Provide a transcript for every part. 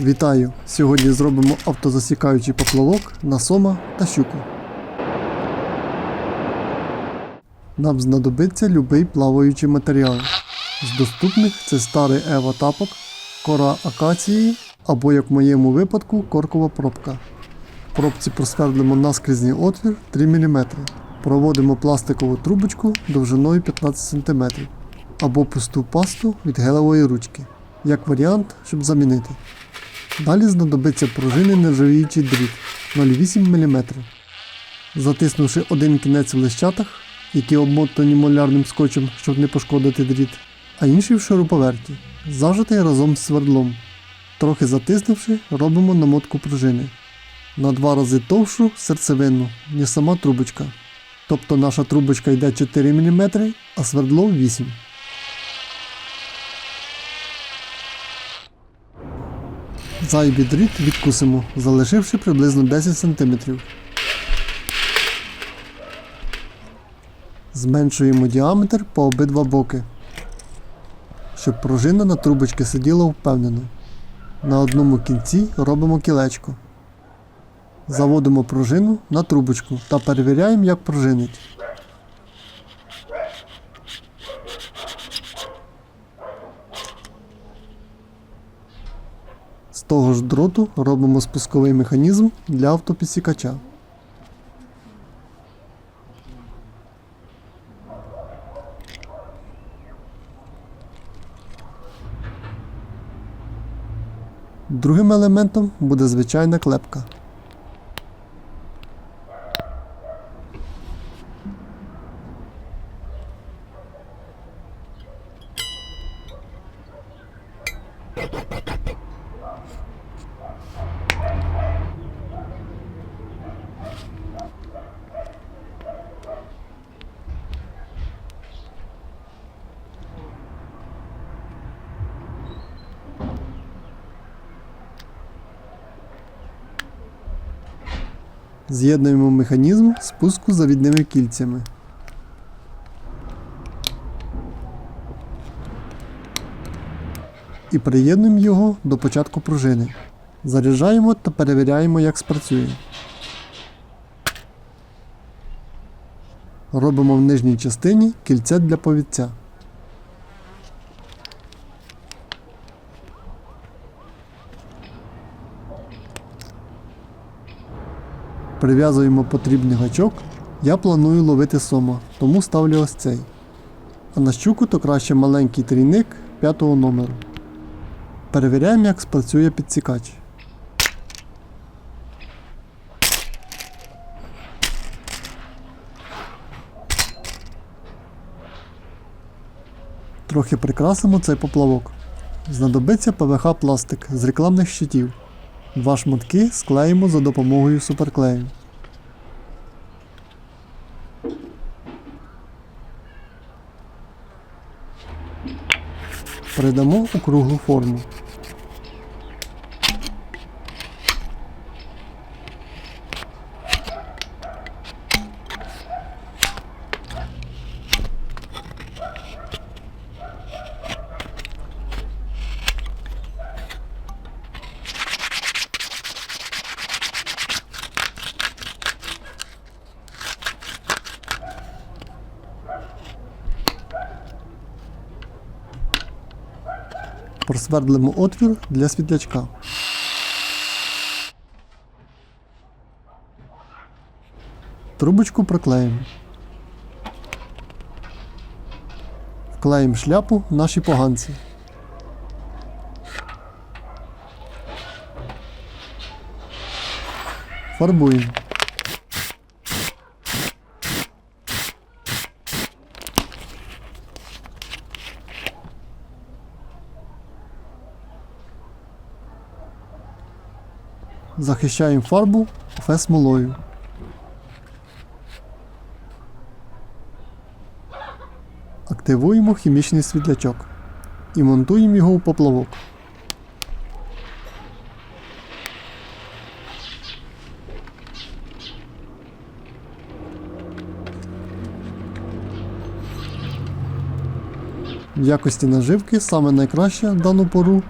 Вітаю! Сьогодні зробимо автозасікаючий поплавок на сома та щуку. Нам знадобиться любий плаваючий матеріал. З доступних це старий Ева тапок, кора акації або, як в моєму випадку, коркова пробка. В пробці просвердлимо наскрізний отвір 3 мм. Проводимо пластикову трубочку довжиною 15 см або пусту пасту від гелевої ручки, як варіант, щоб замінити. Далі знадобиться пружини нержавіючий дріт 0,8 мм. Затиснувши один кінець в лищатах, які обмотані молярним скотчем, щоб не пошкодити дріт, а інший в шуруповерті, зажитий разом з свердлом. Трохи затиснувши, робимо намотку пружини. На два рази товшу серцевину, ніж сама трубочка. Тобто наша трубочка йде 4 мм, а свердло 8 Зайвий дріт відкусимо, залишивши приблизно 10 см. Зменшуємо діаметр по обидва боки, щоб пружина на трубочці сиділа впевнено. На одному кінці робимо кілечко. Заводимо пружину на трубочку та перевіряємо, як пружинить. Того ж дроту робимо спусковий механізм для автопідсікача. Другим елементом буде звичайна клепка. З'єднуємо механізм спуску завідними кільцями. І приєднуємо його до початку пружини. Заряджаємо та перевіряємо, як спрацює. Робимо в нижній частині кільце для повідця. Прив'язуємо потрібний гачок. Я планую ловити сома, тому ставлю ось цей. А на щуку то краще маленький трійник п'ятого номеру. Перевіряємо, як спрацює підсікач. Трохи прикрасимо цей поплавок. Знадобиться ПВХ пластик з рекламних щитів. Два шматки склеїмо за допомогою суперклею. Придамо у круглу форму. Просвердлимо отвір для світлячка. Трубочку проклеїмо. Вклеїмо шляпу наші поганці. Фарбуємо. Захищаємо фарбу фе-смолою. Активуємо хімічний світлячок і монтуємо його у поплавок. В якості наживки саме найкраще дану пору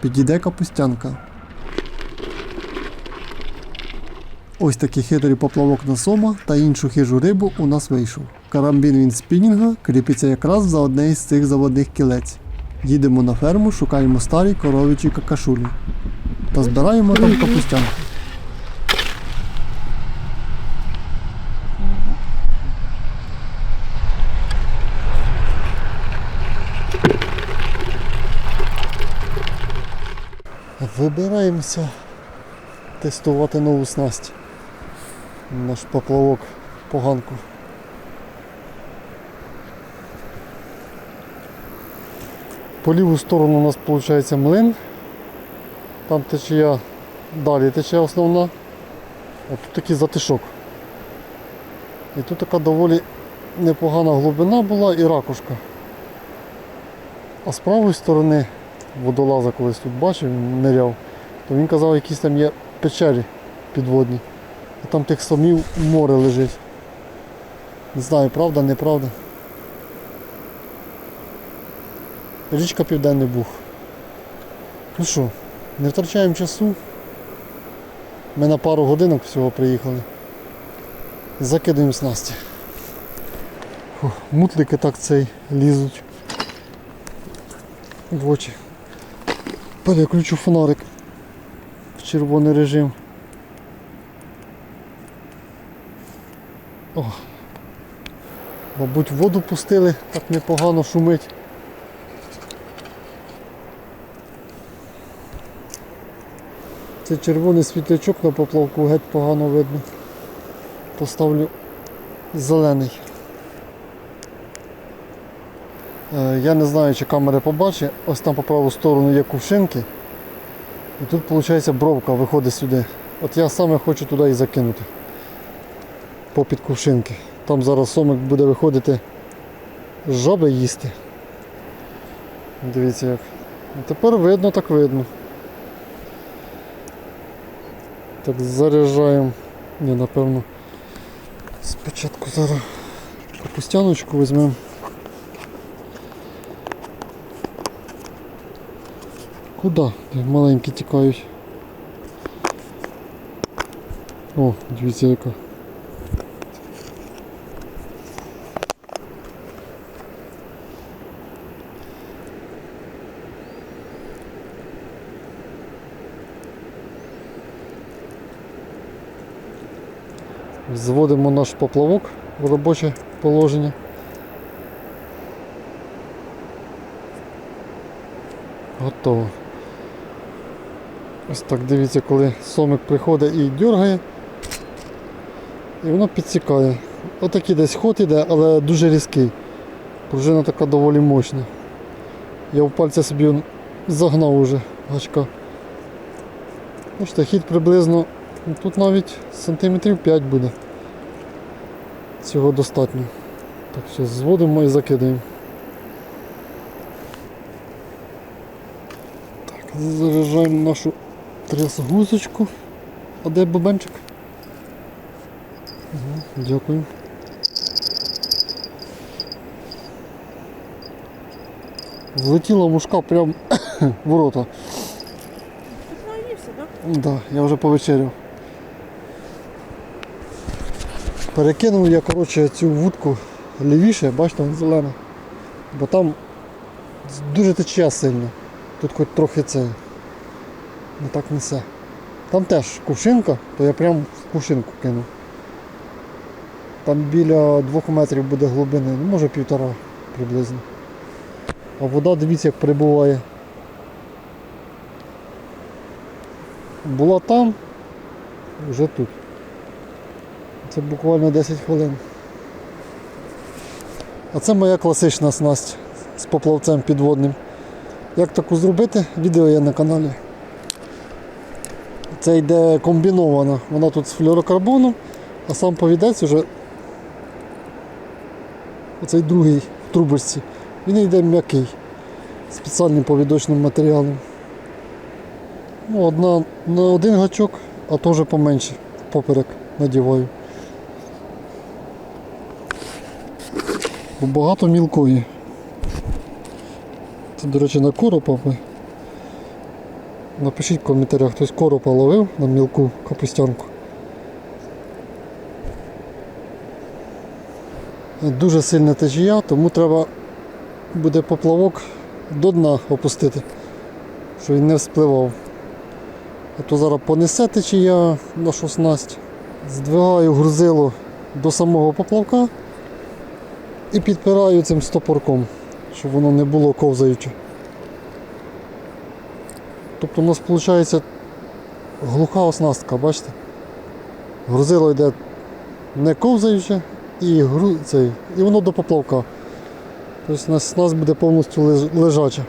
підійде капустянка. Ось такий хитрий поплавок на сома та іншу хижу рибу у нас вийшов. Карамбін він спінінга кріпиться якраз за одне із цих заводних кілець. Їдемо на ферму, шукаємо старі коровичі какашулі. Та збираємо там капустянку. Вибираємося тестувати нову снасть. Наш поплавок поганку. По ліву сторону у нас виходить млин. Там течія далі тече основна. А тут такий затишок. І тут така доволі непогана глибина була і ракушка. А з правої сторони водолаза колись тут бачив, ниряв, то він казав, якісь там є печері підводні. І там тих самів море лежить. Не знаю, правда, неправда. Річка Південний Буг. Ну що, не втрачаємо часу. Ми на пару годинок всього приїхали. Закидаємо снасті. Мутлики так цей лізуть в очі. Переключу фонарик в червоний режим. О, мабуть, воду пустили, так непогано шумить. Це червоний світлячок на поплавку геть погано видно. Поставлю зелений. Е, Я не знаю, чи камера побачить. Ось там по праву сторону є кувшинки. І тут виходить бровка виходить сюди. От я саме хочу туди і закинути. Попід кувшинки. Там зараз сомик буде виходити жаби їсти. Дивіться як. Тепер видно, так видно. Так, заряджаємо. Ні, напевно. Спочатку зараз капустяночку візьмемо. Куда? Де Маленькі тікають. О, дивіться яка. Зводимо наш поплавок в робоче положення. Готово. Ось так дивіться, коли сомик приходить і дергає, і воно підсікає. Отакий десь ход іде, але дуже різкий. Пружина така доволі мощна. Я в пальця собі загнав уже гачка. Бачите, хід приблизно тут навіть сантиметрів 5 буде. Цього достатньо. Так, зараз зводимо і закидаємо. Так, заряджаємо нашу трясгузочку. А де бабенчик? Угу, дякую. Влетіла мушка прямо в рота. Наївся, так? Да, я вже повечеряв. Перекинув я коротше, цю вудку лівіше, бачите, вона зелена. Бо там дуже течія сильно. Тут хоч трохи це не так несе. Там теж кувшинка, то я прямо в кувшинку кинув. Там біля двох метрів буде глибини, ну може півтора приблизно. А вода, дивіться, як прибуває. Була там, вже тут. Це буквально 10 хвилин. А це моя класична снасть з поплавцем підводним. Як таку зробити, відео є на каналі. Це йде комбінована. Вона тут з флюорокарбону, а сам повідець вже оцей другий в трубочці. Він йде м'який, спеціальним повідочним матеріалом. Ну, одна на один гачок, а вже поменше поперек надіваю. окуньку, багато мілкої. Це, до речі, на коропа. Напишіть в коментарях, хтось коропа ловив на мілку капустянку. Дуже сильна течія, тому треба буде поплавок до дна опустити, щоб він не вспливав. А то зараз понесе течія нашу снасть, здвигаю грузило до самого поплавка і підпираю цим стопорком, щоб воно не було ковзаюче. Тобто у нас виходить глуха оснастка, бачите? Грузило йде не ковзаюче і, гру... цей, і воно до поплавка. Тобто у нас, у нас буде повністю леж- лежаче.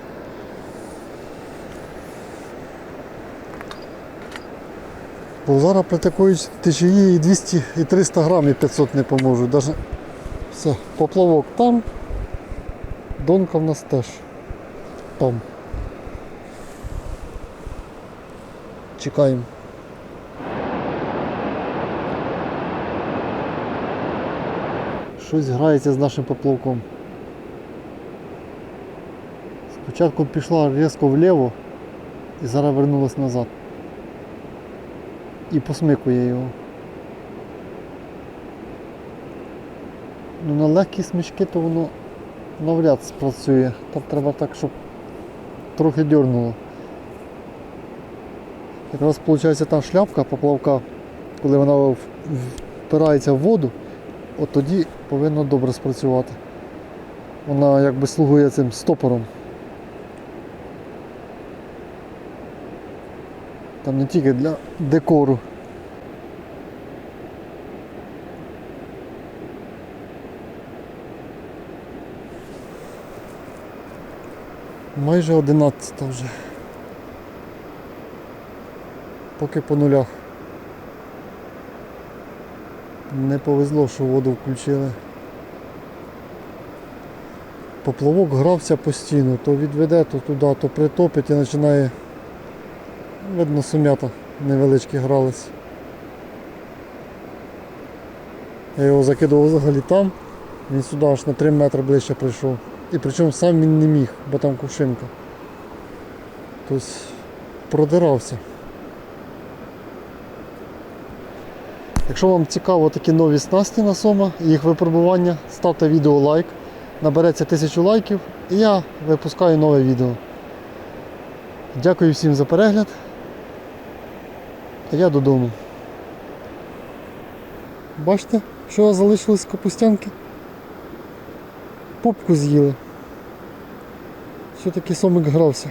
Бо зараз при такої течії і 200 і 300 грам і 500 не поможуть. Даже... Все, поплавок там, донка в нас теж там. Чекаємо. Щось грається з нашим поплавком. Спочатку пішла різко вліво і зараз вернулась назад. І посмикує його. Ну, на легкі смички то воно навряд спрацює. Там треба так, щоб трохи дьорнуло. Якраз виходить там шляпка поплавка, коли вона впирається в воду, от тоді повинно добре спрацювати. Вона якби слугує цим стопором. Там не тільки для декору. Майже 11 вже. Поки по нулях. Не повезло, що воду включили. Поплавок грався постійно, то відведе, то туди, то притопить і починає. Видно, сум'ята невеличкі грались. Я його закидував взагалі там, він сюди аж на 3 метри ближче прийшов. І причому сам він не міг, бо там кувшинка. Тобто продирався. Якщо вам цікаво такі нові снасті на сома, і їх випробування, ставте відео лайк, набереться тисячу лайків і я випускаю нове відео. Дякую всім за перегляд. А я додому. Бачите, що залишилось капустянки? Попку з'їли. Все-таки сомик грався.